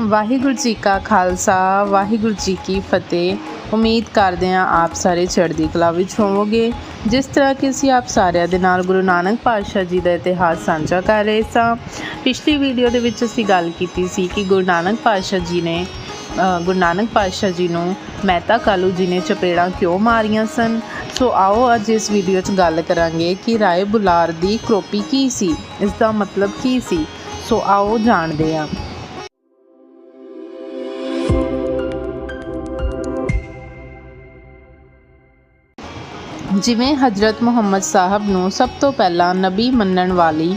ਵਾਹਿਗੁਰੂ ਜੀ ਕਾ ਖਾਲਸਾ, ਵਾਹਿਗੁਰੂ ਜੀ ਕੀ ਫਤਿਹ। ਉਮੀਦ ਕਰਦੇ ਹਾਂ ਆਪ ਸਾਰੇ ਚੜ੍ਹਦੀ ਕਲਾ ਵਿੱਚ ਹੋਵੋਗੇ। ਜਿਸ ਤਰ੍ਹਾਂ ਕਿ ਅਸੀਂ ਆਪ ਸਾਰਿਆਂ ਦੇ ਨਾਲ ਗੁਰੂ ਨਾਨਕ ਪਾਤਸ਼ਾਹ ਜੀ ਦਾ ਇਤਿਹਾਸ ਸਾਂਝਾ ਕਰ ਰਹੇ ਸਾਂ। ਪਿਛਲੀ ਵੀਡੀਓ ਦੇ ਵਿੱਚ ਅਸੀਂ ਗੱਲ ਕੀਤੀ ਸੀ ਕਿ ਗੁਰੂ ਨਾਨਕ ਪਾਤਸ਼ਾਹ ਜੀ ਨੇ ਗੁਰੂ ਨਾਨਕ ਪਾਤਸ਼ਾਹ ਜੀ ਨੂੰ ਮਹਿਤਾ ਕਾਲੂ ਜੀ ਨੇ ਚਪੇੜਾਂ ਕਿਉਂ ਮਾਰੀਆਂ ਸਨ? ਸੋ ਆਓ ਅੱਜ ਇਸ ਵੀਡੀਓ 'ਚ ਗੱਲ ਕਰਾਂਗੇ ਕਿ ਰਾਏ ਬੁਲਾਰ ਦੀ ਕਰੋਪੀ ਕੀ ਸੀ? ਇਸ ਦਾ ਮਤਲਬ ਕੀ ਸੀ? ਸੋ ਆਓ ਜਾਣਦੇ ਹਾਂ। ਜਿਵੇਂ ਹਜ਼ਰਤ ਮੁਹੰਮਦ ਸਾਹਿਬ ਨੂੰ ਸਭ ਤੋਂ ਪਹਿਲਾਂ ਨਬੀ ਮੰਨਣ ਵਾਲੀ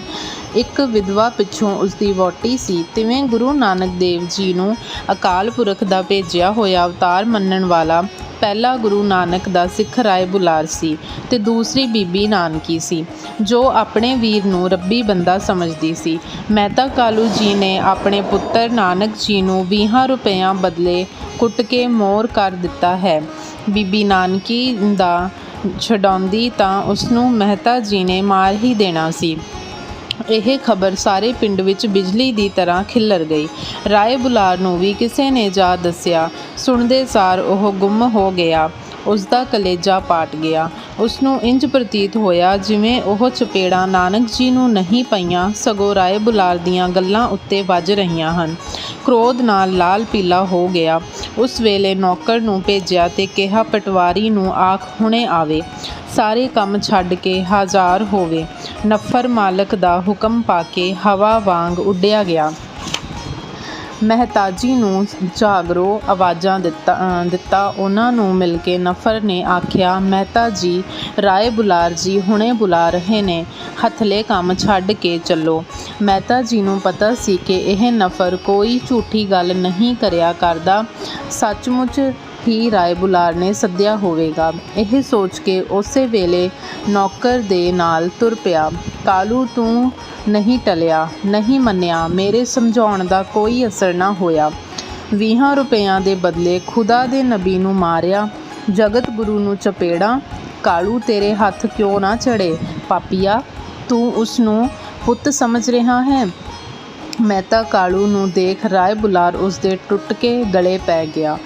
ਇੱਕ ਵਿਧਵਾ ਪਿੱਛੋਂ ਉਸਦੀ ਵਹੁਟੀ ਸੀ, ਤਿਵੇਂ ਗੁਰੂ ਨਾਨਕ ਦੇਵ ਜੀ ਨੂੰ ਅਕਾਲ ਪੁਰਖ ਦਾ ਭੇਜਿਆ ਹੋਇਆ ਅਵਤਾਰ ਮੰਨਣ ਵਾਲਾ ਪਹਿਲਾ ਗੁਰੂ ਨਾਨਕ ਦਾ ਸਿੱਖ ਰਾਏ ਬੁਲਾਰ ਸੀ ਤੇ ਦੂਸਰੀ ਬੀਬੀ ਨਾਨਕੀ ਸੀ, ਜੋ ਆਪਣੇ ਵੀਰ ਨੂੰ ਰੱਬੀ ਬੰਦਾ ਸਮਝਦੀ ਸੀ। ਮਹਿਤਾ ਕਾਲੂ ਜੀ ਨੇ ਆਪਣੇ ਪੁੱਤਰ ਨਾਨਕ ਜੀ ਨੂੰ 20 ਰੁਪਇਆਂ ਬਦਲੇ ਕੁੱਟ ਕੇ ਮੋਰ ਕਰ ਦਿੱਤਾ ਹੈ। ਬੀਬੀ ਨਾਨਕੀ ਦਾ ਛਡਾਉਂਦੀ ਤਾਂ ਉਸ ਨੂੰ ਮਹਿਤਾ ਜੀ ਨੇ ਮਾਰ ਹੀ ਦੇਣਾ ਸੀ। ਇਹ ਖਬਰ ਸਾਰੇ ਪਿੰਡ ਵਿੱਚ ਬਿਜਲੀ ਦੀ ਤਰ੍ਹਾਂ ਖਿੱਲਰ ਗਈ। ਰਾਏ ਬੁਲਾਰ ਨੂੰ ਵੀ ਕਿਸੇ ਨੇ ਜਾ ਦੱਸਿਆ। ਸੁਣਦੇ ਸਾਰ ਉਹ ਗੁੰਮ ਹੋ ਗਿਆ। ਉਸ ਦਾ ਕਲੇਜਾ ਪਾਟ ਗਿਆ। ਉਸ ਨੂੰ ਇੰਜ ਪ੍ਰਤੀਤ ਹੋਇਆ ਜਿਵੇਂ ਉਹ ਚਪੇੜਾਂ ਨਾਨਕ ਜੀ ਨੂੰ ਨਹੀਂ ਪਈਆਂ ਸਗੋਂ ਰਾਏ ਬੁਲਾਰ ਦੀਆਂ ਗੱਲਾਂ ਉੱਤੇ ਵੱਜ ਰਹੀਆਂ ਹਨ। ਕ੍ਰੋਧ ਨਾਲ ਲਾਲ ਪੀਲਾ ਹੋ ਗਿਆ। ਉਸ ਵੇਲੇ ਨੌਕਰ ਨੂੰ ਭੇਜਿਆ ਤੇ ਕਿਹਾ, ਪਟਵਾਰੀ ਨੂੰ ਆਖ, ਹੁਣੇ ਆਵੇ। ਸਾਰੇ ਕੰਮ ਛੱਡ ਕੇ ਹਾਜ਼ਰ ਹੋਵੇ। ਨਫਰ ਮਾਲਕ ਦਾ ਹੁਕਮ ਪਾ ਕੇ ਹਵਾ ਵਾਂਗ ਉੱਡਿਆ ਗਿਆ। ਮਹਿਤਾਜੀ ਨੂੰ ਜਾਗਰੋ ਆਵਾਜ਼ਾਂ ਦਿੱਤਾ ਦਿੱਤਾ। ਉਹਨਾਂ ਨੂੰ ਮਿਲ ਕੇ ਨਫਰ ਨੇ ਆਖਿਆ ਮਹਿਤਾ ਜੀ ਰਾਏ ਬੁਲਾਰ ਜੀ, ਹੁਣੇ ਬੁਲਾ ਰਹੇ ਨੇ। ਹਥਲੇ ਕੰਮ ਛੱਡ ਕੇ ਚੱਲੋ। ਮਹਿਤਾ ਜੀ ਨੂੰ ਪਤਾ ਸੀ ਕਿ ਇਹ ਨਫਰ ਕੋਈ ਝੂਠੀ ਗੱਲ ਨਹੀਂ ਕਰਿਆ ਕਰਦਾ। ਸੱਚਮੁੱਚ ਹੀ ਰਾਏ ਬੁਲਾਰ ਨੇ ਸੱਦਿਆ ਹੋਵੇਗਾ। ਇਹ ਸੋਚ ਕੇ ਉਸੇ ਵੇਲੇ ਨੌਕਰ ਦੇ ਨਾਲ ਤੁਰ ਪਿਆ। ਕਾਲੂ, ਤੂੰ ਨਹੀਂ ਟਲਿਆ, ਨਹੀਂ ਮੰਨਿਆ। ਮੇਰੇ ਸਮਝਾਉਣ ਦਾ ਕੋਈ ਅਸਰ ਨਾ ਹੋਇਆ। 20 ਰੁਪਇਆਂ ਦੇ ਬਦਲੇ ਖੁਦਾ ਦੇ ਨਬੀ ਨੂੰ ਮਾਰਿਆ, ਜਗਤ ਗੁਰੂ ਨੂੰ ਚਪੇੜਾ। ਕਾਲੂ, ਤੇਰੇ ਹੱਥ ਕਿਉਂ ਨਾ ਚੜੇ ਪਾਪੀਆ, ਤੂੰ ਉਸ ਨੂੰ ਪੁੱਤ ਸਮਝ ਰਿਹਾ ਹੈ? ਮਹਿਤਾ ਕਾਲੂ ਨੂੰ ਦੇਖ ਰਾਏ ਬੁਲਾਰ ਉਸ ਦੇ ਟੁੱਟ ਕੇ ਗਲੇ ਪੈ ਗਿਆ।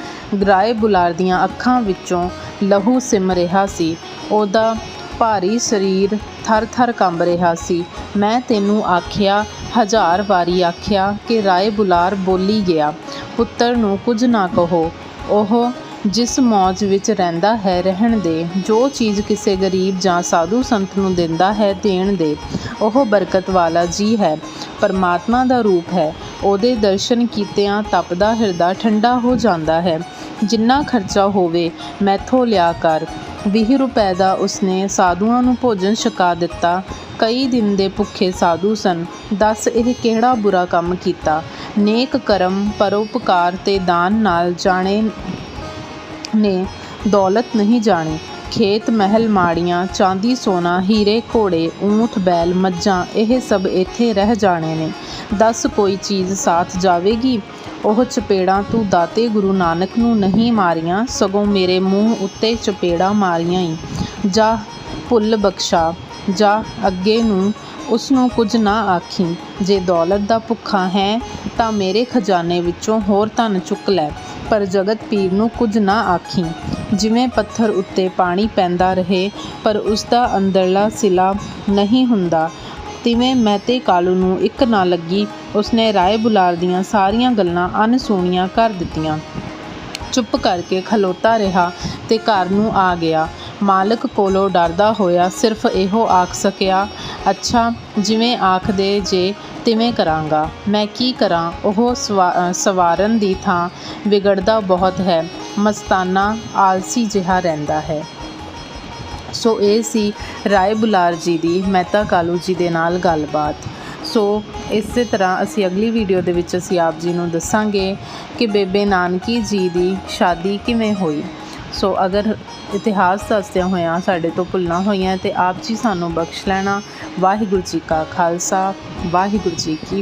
ਰਾਏ ਬੁਲਾਰ ਦੀਆਂ ਅੱਖਾਂ ਵਿੱਚੋਂ ਲਹੂ ਸਿਮ ਰਿਹਾ ਸੀ। ਉਹਦਾ ਭਾਰੀ ਸਰੀਰ ਥਰ-ਥਰ ਕੰਬ ਰਿਹਾ ਸੀ। ਮੈਂ ਤੈਨੂੰ ਆਖਿਆ, ਹਜ਼ਾਰ ਵਾਰੀ ਆਖਿਆ ਕਿ ਰਾਏ ਬੁਲਾਰ ਬੋਲੀ ਗਿਆ। ਪੁੱਤਰ ਨੂੰ ਕੁਝ ਨਾ ਕਹੋ। ਉਹ ਜਿਸ ਮੌਜ ਵਿੱਚ ਰਹਿੰਦਾ ਹੈ, ਰਹਿਣ ਦੇ। ਜੋ ਚੀਜ਼ ਕਿਸੇ ਗਰੀਬ ਜਾਂ ਸਾਧੂ ਸੰਤ ਨੂੰ ਦਿੰਦਾ ਹੈ, ਦੇਣ ਦੇ। ਉਹ ਬਰਕਤ ਵਾਲਾ ਜੀ ਹੈ। ਪਰਮਾਤਮਾ ਦਾ ਰੂਪ ਹੈ। ਉਹਦੇ ਦਰਸ਼ਨ ਕੀਤਿਆਂ ਤਪਦਾ ਹਿਰਦਾ ਠੰਡਾ ਹੋ ਜਾਂਦਾ ਹੈ। ਜਿੰਨਾ ਖਰਚਾ ਹੋਵੇ, ਮੈਥੋਂ ਲਿਆ ਕਰ। 20 ਰੁਪਏ ਦਾ ਉਸਨੇ ਸਾਧੂਆਂ ਨੂੰ ਭੋਜਨ ਛਕਾ ਦਿੱਤਾ। ਕਈ ਦਿਨ ਦੇ ਭੁੱਖੇ ਸਾਧੂ ਸਨ। ਦੱਸ ਇਹ ਕਿਹੜਾ ਬੁਰਾ ਕੰਮ ਕੀਤਾ? ਨੇਕ ਕਰਮ, ਪਰਉਪਕਾਰ ਤੇ ਦਾਨ ਨਾਲ ਜਾਣੇ ਨੇ, ਦੌਲਤ ਨਹੀਂ ਜਾਣੀ। ਖੇਤ ਮਹਿਲ ਮਾੜੀਆਂ, ਚਾਂਦੀ ਸੋਨਾ, ਹੀਰੇ ਘੋੜੇ, ਊਂਠ, ਬੈਲ, ਮੱਝਾਂ, ਇਹ ਸਭ ਇੱਥੇ ਰਹਿ ਜਾਣੇ ਨੇ। ਦੱਸ ਕੋਈ ਚੀਜ਼ ਸਾਥ ਜਾਵੇਗੀ? ਉਹ ਚਪੇੜਾਂ ਤੂੰ ਦਾਤੇ ਗੁਰੂ ਨਾਨਕ ਨੂੰ ਨਹੀਂ ਮਾਰੀਆਂ, ਸਗੋਂ ਮੇਰੇ ਮੂੰਹ ਉੱਤੇ ਚਪੇੜਾਂ ਮਾਰੀਆਂ ਈ। ਜਾ ਭੁੱਲ ਬਖਸ਼ਾ, ਜਾ ਅੱਗੇ ਨੂੰ ਉਸ ਨੂੰ ਕੁਝ ਨਾ ਆਖੀ। ਜੇ ਦੌਲਤ ਦਾ ਭੁੱਖਾ ਹੈ, ਤਾਂ ਮੇਰੇ ਖਜ਼ਾਨੇ ਵਿੱਚੋਂ ਹੋਰ ਧਨ ਚੁੱਕ ਲੈ, ਪਰ ਜਗਤ ਪੀਰ ਨੂੰ ਕੁਝ ਨਾ ਆਖੀ। ਜਿਵੇਂ ਪੱਥਰ ਉੱਤੇ ਪਾਣੀ ਪੈਂਦਾ ਰਹੇ, ਪਰ ਉਸਦਾ ਅੰਦਰਲਾ ਸਿਲਾ ਨਹੀਂ ਹੁੰਦਾ। ਤਿਵੇਂ ਮੈਂ ਮਹਿਤੇ ਕਾਲੂ ਨੂੰ ਇੱਕ ਨਾ ਲੱਗੀ, ਉਸਨੇ ਰਾਏ ਬੁਲਾਰ ਦੀਆਂ ਸਾਰੀਆਂ ਗੱਲਾਂ ਅਨਸੁਣੀਆਂ ਕਰ ਦਿੱਤੀਆਂ। ਚੁੱਪ ਕਰਕੇ ਖਲੋਤਾ ਰਿਹਾ ਤੇ ਘਰ ਨੂੰ ਆ ਗਿਆ। ਮਾਲਕ ਕੋਲੋਂ ਡਰਦਾ ਹੋਇਆ ਸਿਰਫ ਇਹੋ ਆਖ ਸਕਿਆ, ਅੱਛਾ, ਜਿਵੇਂ ਆਖਦੇ ਜੇ ਤਿਵੇਂ ਕਰਾਂਗਾ। ਮੈਂ ਕੀ ਕਰਾਂ? ਉਹ ਸਵਾ- ਸਵਾਰਨ ਦੀ ਥਾਂ ਵਿਗੜਦਾ ਬਹੁਤ ਹੈ। ਮਸਤਾਨਾ ਆਲਸੀ ਜਿਹਾ ਰਹਿੰਦਾ ਹੈ। ਸੋ ਇਹ ਸੀ ਰਾਏ ਬੁਲਾਰ ਜੀ ਦੀ ਮਹਿਤਾ ਕਾਲੂ ਜੀ ਦੇ ਨਾਲ ਗੱਲਬਾਤ। ਸੋ ਇਸੇ ਤਰ੍ਹਾਂ ਅਸੀਂ ਅਗਲੀ ਵੀਡੀਓ ਦੇ ਵਿੱਚ ਅਸੀਂ ਆਪ ਜੀ ਨੂੰ ਦੱਸਾਂਗੇ ਕਿ ਬੇਬੇ ਨਾਨਕੀ ਜੀ ਦੀ ਸ਼ਾਦੀ ਕਿਵੇਂ ਹੋਈ। ਸੋ ਅਗਰ ਇਤਿਹਾਸ ਦੱਸਦਿਆਂ ਹੋਇਆਂ ਸਾਡੇ ਤੋਂ ਭੁੱਲਾਂ ਹੋਈਆਂ ਤੇ ਆਪ ਜੀ ਸਾਨੂੰ ਬਖਸ਼ ਲੈਣਾ। ਵਾਹਿਗੁਰੂ ਜੀ ਕਾ ਖਾਲਸਾ, ਵਾਹਿਗੁਰੂ ਜੀ ਕੀ